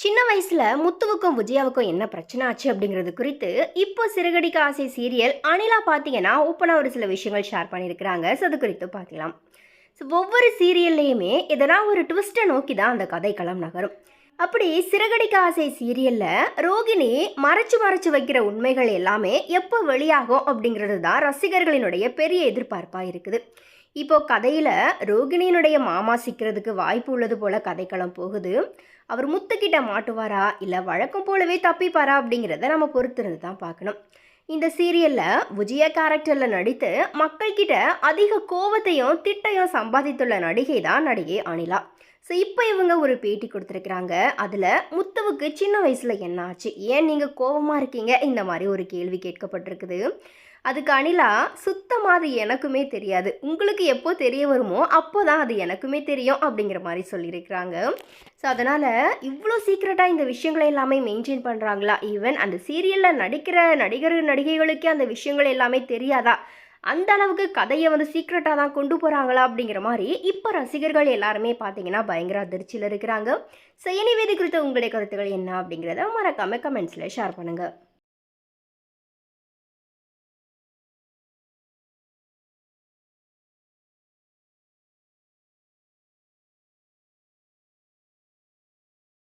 சின்ன வயசுல முத்துவுக்கும் விஜயாவுக்கும் என்ன பிரச்சனை ஆச்சு அப்படிங்கிறது குறித்து இப்போ சிறுகடிக்க ஆசை சீரியல் அனிலா பார்த்தீங்கன்னா ஓப்பனாக ஒரு சில விஷயங்கள் ஷேர் பண்ணியிருக்கிறாங்க. ஸோ அது குறித்து பார்க்கலாம். ஸோ ஒவ்வொரு சீரியல்லையுமே எதனா ஒரு ட்விஸ்ட்டை நோக்கி தான் அந்த கதைக்களம் நகரும். அப்படி சிறகடிக்க ஆசை சீரியலில் ரோகிணி மறைச்சு மறைச்சு வைக்கிற உண்மைகள் எல்லாமே எப்போ வெளியாகும் அப்படிங்கிறது தான் ரசிகர்களினுடைய பெரிய எதிர்பார்ப்பாக இருக்குது. இப்போ கதையில் ரோகிணியினுடைய மாமா சிக்கிறதுக்கு வாய்ப்பு உள்ளது போல கதைக்களம் போகுது. அவர் முத்துக்கிட்ட மாட்டுவாரா? இல்லை வழக்கம் போலவே தப்பிப்பாரா? அப்படிங்கிறத நம்ம பொறுத்திருந்து தான் பார்க்கணும். இந்த சீரியலில் விஜயா கேரக்டரில் நடித்து மக்கள்கிட்ட அதிக கோவத்தையும் திட்டையும் சம்பாதித்துள்ள நடிகை தான் நடிகை அனிலா. ஸோ இப்போ இவங்க ஒரு பேட்டி கொடுத்துருக்குறாங்க. அதில் முத்துவுக்கு சின்ன வயசில் என்ன ஆச்சு? ஏன் நீங்கள் கோவமாக இருக்கீங்க? இந்த மாதிரி ஒரு கேள்வி கேட்கப்பட்டிருக்குது. அதுக்கு அனிலா சுத்தமாக அது எனக்குமே தெரியாது. உங்களுக்கு எப்போ தெரிய வருமோ அப்போ தான் அது எனக்குமே தெரியும் அப்படிங்கிற மாதிரி சொல்லியிருக்கிறாங்க. ஸோ அதனால் இவ்வளோ சீக்ரெட்டாக இந்த விஷயங்களை எல்லாமே மெயின்டைன் பண்ணுறாங்களா ஈவன் அந்த சீரியலில் நடிக்கிற நடிகர் நடிகைகளுக்கே அந்த விஷயங்கள் எல்லாமே தெரியாதா? அந்த அளவுக்கு கதையை வந்து சீக்ரெட்டாக தான் கொண்டு போகிறாங்களா அப்படிங்கிற மாதிரி இப்போ ரசிகர்கள் எல்லாருமே பார்த்தீங்கன்னா பயங்கர அதிர்ச்சியில் இருக்கிறாங்க. ஸோ எனிவேதி குறித்த உங்களுடைய கருத்துக்கள் என்ன அப்படிங்கிறத மறக்காமல் கமெண்ட்ஸில் ஷேர் பண்ணுங்கள்